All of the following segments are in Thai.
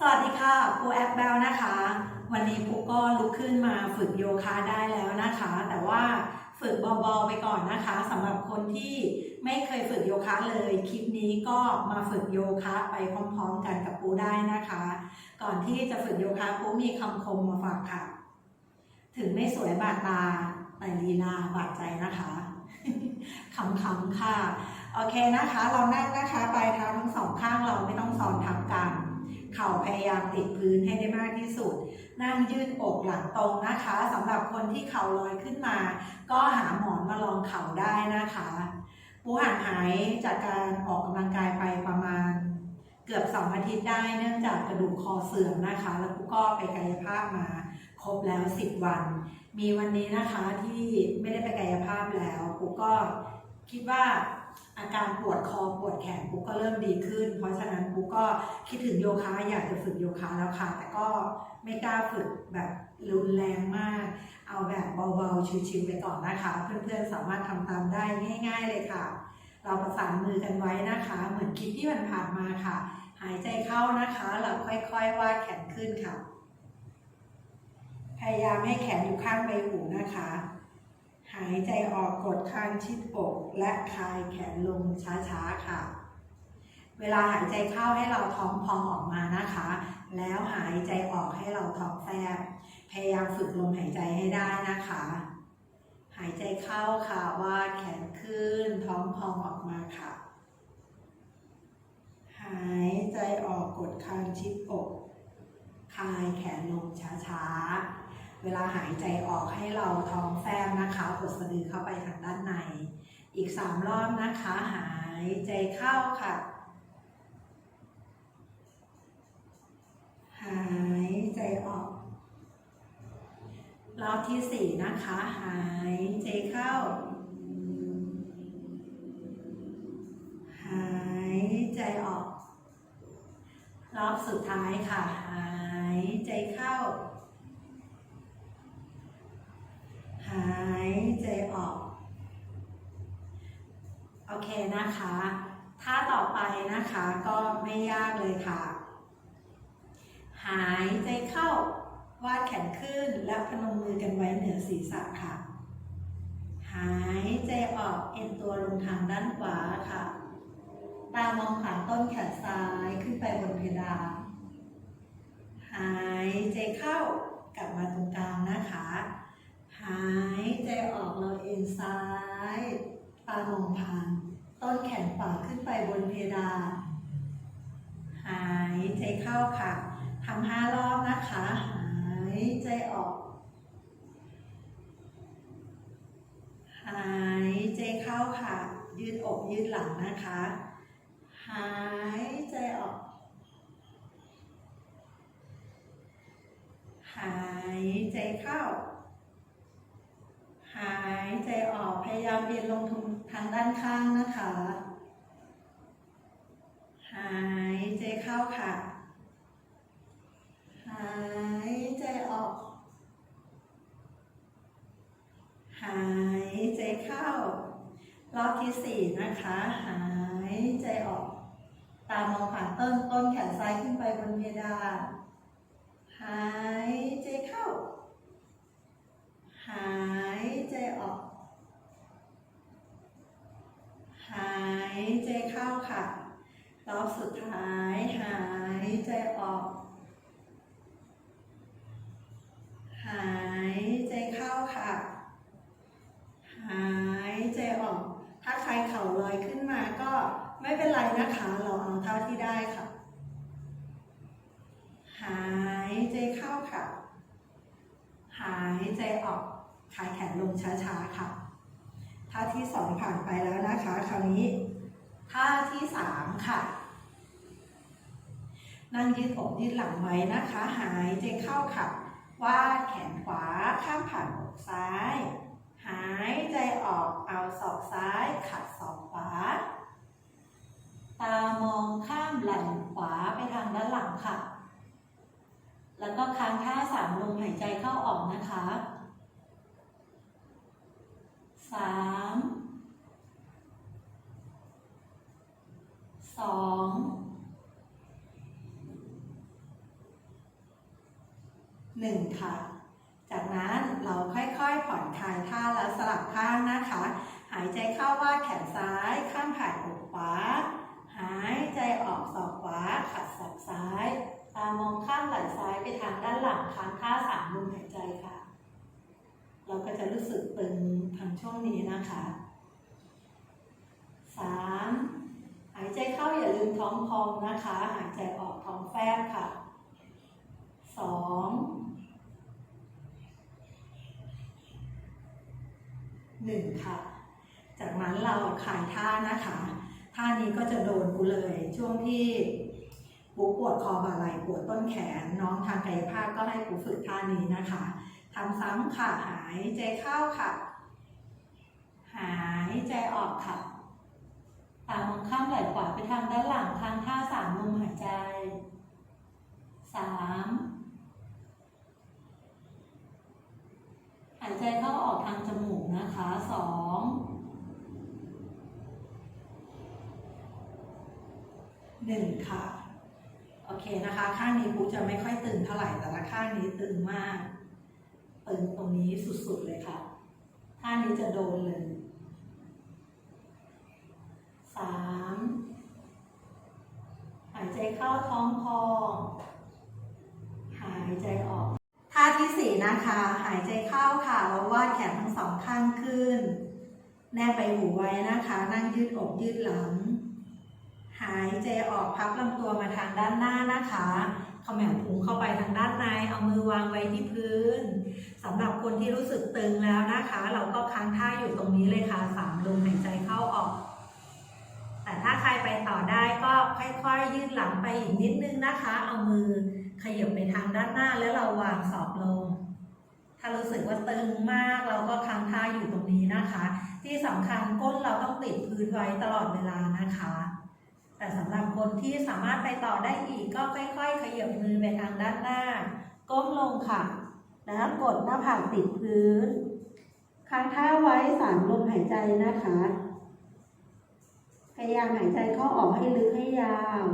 สวัสดีค่ะปูแอปเบลนะคะ วันนี้ปูก็ลุกขึ้นมาฝึกโยคะได้แล้วนะคะ แต่ว่าฝึกเบาๆไปก่อนนะคะสำหรับคนที่ไม่เคยฝึกโยคะเลยคลิปนี้ก็มาฝึกโยคะไปพร้อมๆกันกับปูได้นะคะ ก่อนที่จะฝึกโยคะปูมีคำคมมาฝากค่ะ ถึงไม่สวยบาดตาแต่ลีลาบาดใจนะคะขำๆค่ะ โอเคนะคะ เรานั่งนะคะปลายเท้าทั้งสองข้างเราไม่ต้องซ้อนทับกัน เข่าพยายามติดพื้นให้ได้มากที่สุด นั่งยืดอกหลังตรงนะคะสำหรับคนที่เข่าลอยขึ้นมา ก็หาหมอนมาลองเข่าได้นะคะปูห่างหายจากการออกกำลังกายไปประมาณ เกือบสองอาทิตย์ได้เนื่องจากกระดูกคอเสื่อมนะคะ แล้วก็ไปกายภาพมาครบแล้ว 10 วัน มีวันนี้นะคะที่ไม่ได้ไปกายภาพแล้วปูก็คิดว่า อาการปวดคอปวดแขนปูก็เริ่มดีขึ้น เพราะฉะนั้นปูก็คิดถึงโยคะอยากจะฝึกโยคะแล้วค่ะ แต่ก็ไม่กล้าฝึกแบบรุนแรงมาก เอาแบบเบาๆชิวๆไปก่อนนะคะ เพื่อนๆสามารถทำตามได้ง่าย ๆเลยค่ะ เราประสานมือกันไว้นะคะ เหมือนคลิปที่มันผ่านมาค่ะ หายใจเข้านะคะแล้วค่อยๆวาดแขนขึ้นค่ะ พยายามให้แขนอยู่ข้างใบหูนะคะ หายใจออกกดคางชิดอก และคลายแขนลงช้าๆค่ะ เวลาหายใจเข้าให้เราท้องพองออกมานะคะ แล้วหายใจออกให้เราท้องแฟบ พยายามฝึกลมหายใจให้ได้นะคะ หายใจเข้าค่ะวาดแขนขึ้น ท้องพองออกมาค่ะ หายใจออกกดคางชิดอก คลายแขนลงช้าๆ เวลาหายใจออกให้เราท้องแฟบนะคะกดสะดือเข้าไปทางด้านใน อีกสามรอบนะคะ หายใจเข้าค่ะ หายใจออก รอบที่สี่นะคะ หายใจเข้า หายใจออก รอบสุดท้ายค่ะ หายใจเข้า หายใจออก โอ เคนะคะถ้าต่อไปนะคะก็ไม่ยากเลยค่ะ หายใจเข้าวาดแขนขึ้นและพนมมือกันไว้เหนือศีรษะค่ะ หายใจออกเอ็นตัวลงทางด้านขวาค่ะ ตามองผ่านต้นแขนซ้ายขึ้นไปบนเพดานหายใจเข้ากลับมาตรงกลางนะคะ หายใจออกเราเอ็นซ้าย ตามองผ่าน ต้นแขนขวาขึ้นไปบนเพดานหายใจเข้าค่ะทำห้ารอบนะคะ หายใจออก หายใจเข้าค่ะ ยืดอกยืดหลังนะคะ หายใจออก หายใจเข้า หายใจออกพยายามเบียนลงทางด้านข้างนะคะ หายใจเข้าค่ะ หายใจออก หายใจเข้ารอบที่สี่นะคะ หายใจออก ตามองผ่านต้นต้นแขนซ้ายขึ้นไปบนเพดานหายใจเข้า หายใจออก หายใจเข้าค่ะ รอบสุดท้าย หายใจออก หายใจเข้าค่ะ หายใจออก ถ้าใครเข่าลอยขึ้นมาก็ไม่เป็นไรนะคะ เราเอาเท่าที่ได้ค่ะ หายใจเข้าค่ะ หายใจออก ขายแขนลงช้าๆค่ะ ท่าที่สองผ่านไปแล้วนะคะ คราวนี้ ท่าที่สามค่ะ นั่งยืดอกยืดหลังไว้นะคะ หายใจเข้าค่ะ วาดแขนขวาข้ามผ่านอกซ้าย หายใจออกเอาศอกซ้ายขัดศอกขวา ตามองข้ามไหล่ขวาไปทางด้านหลังค่ะ แล้วก็ค้างท่าสามลมหายใจเข้าออกนะคะ สามสองหนึ่งค่ะ จากนั้นเราค่อยๆผ่อนคลายท่าแล้วสลับข้างนะคะ หายใจเข้าว่าแขนซ้ายข้างผ่ายอกขวา หายใจออกศอกขวาขัดศอกซ้าย ตามองข้างไหล่ซ้ายไปทางด้านหลังค้างท่าสามลมหายใจ จะรู้สึกตึงทางช่วงนี้นะคะสามหายใจเข้าอย่าลืมท้องพองนะคะ หายใจออกท้องแฟบค่ะสองหนึ่งค่ะ จากนั้นเราคลายท่านะคะ ท่านี้ก็จะโดนกูเลยช่วงที่ปูปวดคอบ่าไหล่ปวดต้นแขน น้องทางกายภาพก็ให้ปูฝึกท่านี้นะคะ ทำซ้ำค่ะ หายใจเข้าค่ะ หายใจออกค่ะ ตามองข้ามไหล่ขวาไปทางด้านหลังทางท่าสามลมหายใจสามหายใจเข้าออกทางจมูกนะคะสองหนึ่งค่ะ โอเคนะคะ ข้างนี้ปูจะไม่ค่อยตึงเท่าไหร่ แต่ละข้างนี้ตึงมาก ตึงตรงนี้สุดๆเลยค่ะ ท่านี้จะโดนเลยสามหายใจเข้าท้องพองหายใจออก ท่าที่สี่นะคะ หายใจเข้าค่ะแล้ววาดแขนทั้งสองข้างขึ้น แนบใบหูไว้นะคะ นั่งยืดอกยืดหลัง หายใจออกพับลำตัวมาทางด้านหน้านะคะเขมวพุงเข้าไปทางด้านใน เอามือวางไว้ที่พื้นสำหรับคนที่รู้สึกตึงแล้วนะคะ เราก็ค้างท่าอยู่ตรงนี้เลยค่ะสามลมหายใจเข้าออก แต่ถ้าใครไปต่อได้ก็ค่อยๆ ยืดหลังไปอีกนิดนึงนะคะ เอามือขยับไปทางด้านหน้าแล้วเราวางศอกลง ถ้ารู้สึกว่าตึงมากเราก็ค้างท่าอยู่ตรงนี้นะคะ ที่สำคัญก้นเราต้องติดพื้นไว้ตลอดเวลานะคะ แต่สำหรับคนที่สามารถไปต่อได้อีกก็ค่อยๆ ขยับมือไปทางด้านหน้า ก้มลงค่ะ แล้วกดหน้าผากติดพื้น ค้างท่าไว้สามลมหายใจนะคะ พยายามหายใจเข้าออกให้ลึกให้ยาว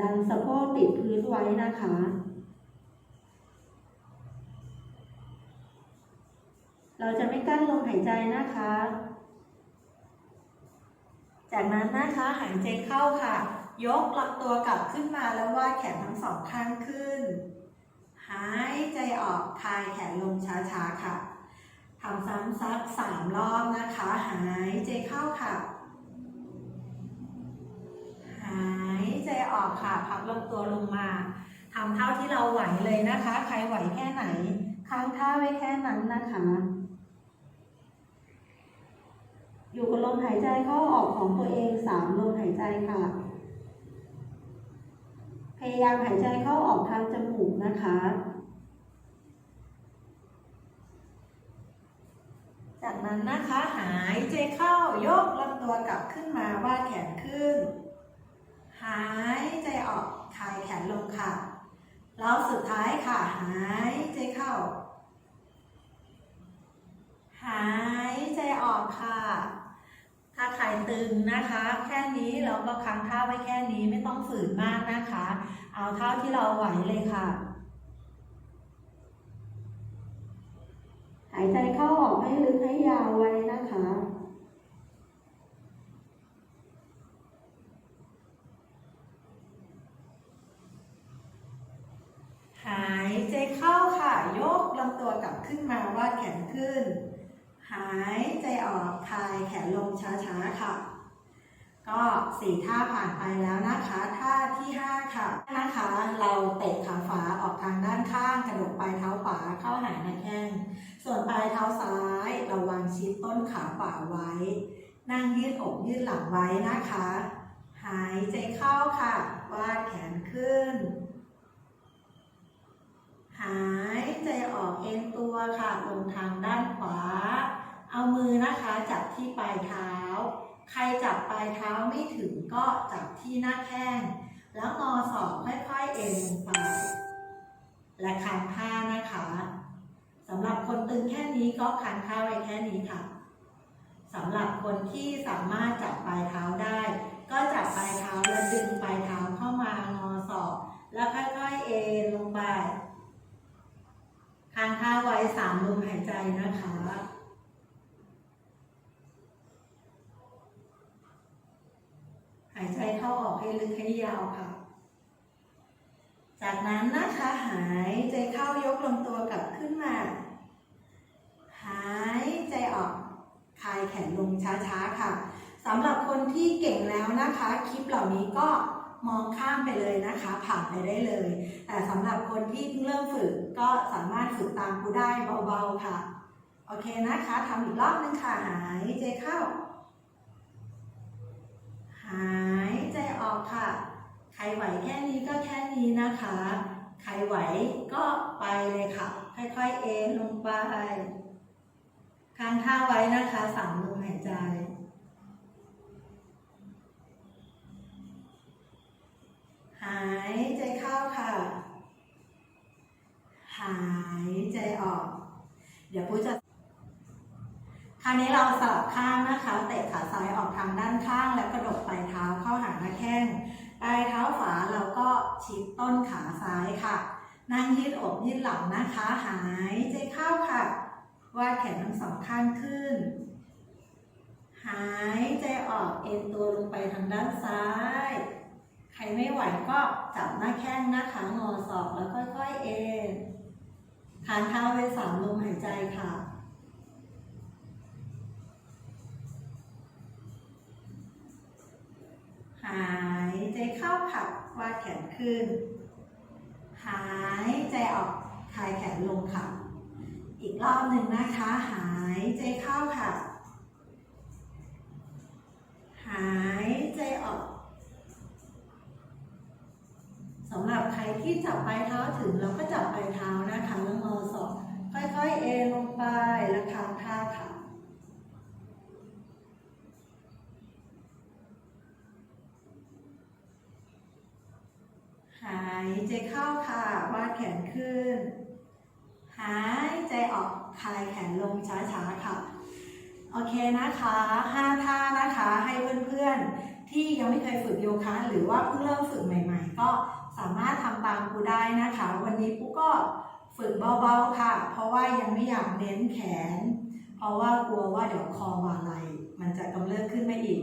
ดันสะโพกติดพื้นไว้นะคะเราจะไม่กั้นลมหายใจนะคะ จากนั้นนะคะหายใจเข้าค่ะ ยกลำตัวกลับขึ้นมาแล้ววาดแขนทั้งสองข้างขึ้น หายใจออกคลายแขนลงช้าๆค่ะทำซ้ำซักสามรอบนะคะ หายใจเข้าค่ะ หายใจออกค่ะ พับลำตัวลงมาทำเท่าที่เราไหวเลยนะคะ ใครไหวแค่ไหน ค้างท่าไว้แค่นั้นนะคะ อยู่กับลมหายใจเข้าออกของตัวเองสามลมหายใจค่ะ พยายามหายใจเข้าออกทางจมูกนะคะ จากนั้นนะคะหายใจเข้ายกลำตัวกลับขึ้นมาวาดแขนขึ้น หายใจออกคลายแขนลงค่ะแล้วสุดท้ายค่ะหายใจเข้า หายใจออกค่ะ ถ้าใครตึงนะคะ แค่นี้เราก็ค้างท่าไว้แค่นี้ไม่ต้องฝืนมากนะคะ เอาเท่าที่เราไหวเลยค่ะ หายใจเข้าออกให้ลึกให้ยาวไว้นะคะหายใจเข้าค่ะ ยกลำตัวกลับขึ้นมาวาดแขนขึ้น หายใจออกคลายแขนลงช้าๆค่ะ ก็สี่ท่าผ่านไปแล้วนะคะ ท่าที่ห้าค่ะนะคะ เราเตะขาขวาออกทางด้านข้างกระดกปลายเท้าขวาเข้าหาหน้าแข้งส่วนปลายเท้าซ้ายเราวางชิดต้นขาขวาไว้ นั่งยืดอกยืดหลังไว้นะคะ หายใจเข้าค่ะวาดแขนขึ้น หายใจออกเอ็นตัวค่ะลงทางด้านขวา เอามือนะคะจับที่ปลายเท้า ใครจับปลายเท้าไม่ถึงก็จับที่หน้าแข้ง แล้วงอศอกค่อยๆเอ็นลงไป และคางท่านะคะสำหรับคนตึงแค่นี้ก็คางท่าไว้แค่นี้ค่ะสำหรับคนที่สามารถจับปลายเท้าได้ ก็จับปลายเท้าแล้วดึงปลายเท้าเข้ามางอศอก แล้วค่อยๆเอ็นลงไปลมหายใจนะคะ หายใจเข้าออก ให้ลึกให้ยาวค่ะ จากนั้นนะคะหายใจเข้ายกลำตัวกลับขึ้นมา หายใจออกคลายแขนลงช้าๆค่ะสำหรับคนที่เก่งแล้วนะคะ คลิปเหล่านี้ก็มองข้ามไปเลยนะคะ ผ่านไปได้เลย แต่สำหรับคนที่เพิ่งเริ่มฝึกก็สามารถฝึกตามครูได้เบาๆค่ะ โอเคนะคะทำอีกรอบนึงค่ะ หายใจเข้า หายใจออกค่ะ ใครไหว แค่นี้ก็แค่นี้นะคะ ใครไหวก็ไปเลยค่ะ ค่อยๆเอ็นลงไปค้างท่าไว้นะคะสามลมหายใจหายใจเข้าค่ะ หายใจออก เดี๋ยวพูจะ คราวนี้เราสลับข้างนะคะ เตะขาซ้ายออกทางด้านข้าง แล้วกระดกปลายเท้าเข้าหาหน้าแข้ง ปลายเท้าขวาเราก็ชิดต้นขาซ้ายค่ะ นั่งยืดอกยืดหลังนะคะ หายใจเข้าค่ะ วาดแขนทั้งสองข้างขึ้น หายใจออกเอ็นตัวลงไปทางด้านซ้าย ใครไม่ไหวก็จับหน้าแข้งนะคะ งอศอกแล้วค่อยๆเอ็นทานเท้าไว้สามลมหายใจค่ะ หายใจเข้าค่ะวาดแขนขึ้น หายใจออกคลายแขนลงค่ะ อีกรอบหนึ่งนะคะ หายใจเข้าค่ะ หายใจออกสำหรับใครที่จับปลายเท้าถึงเราก็จับปลายเท้านะคะแล้วงอศอกค่อยๆ เอลงไปแล้วค้างท่าค่ะ หายใจ เข้าค่ะ วาดแขนขึ้น หายใจออกคลายแขนลงช้าๆค่ะ โอเคนะคะห้าท่านะคะให้เพื่อนๆ ที่ยังไม่เคยฝึกโยคะ หรือว่าเพิ่งเริ่มฝึกใหม่ๆ ก็สามารถทำตามครูได้นะคะ วันนี้ปุ๊ก็ฝึกเบาๆค่ะ เพราะว่ายังไม่อยากเน้นแขน เพราะว่ากลัวว่าเดี๋ยวคอบ่าไหลมันจะกำเริบขึ้นมาอีก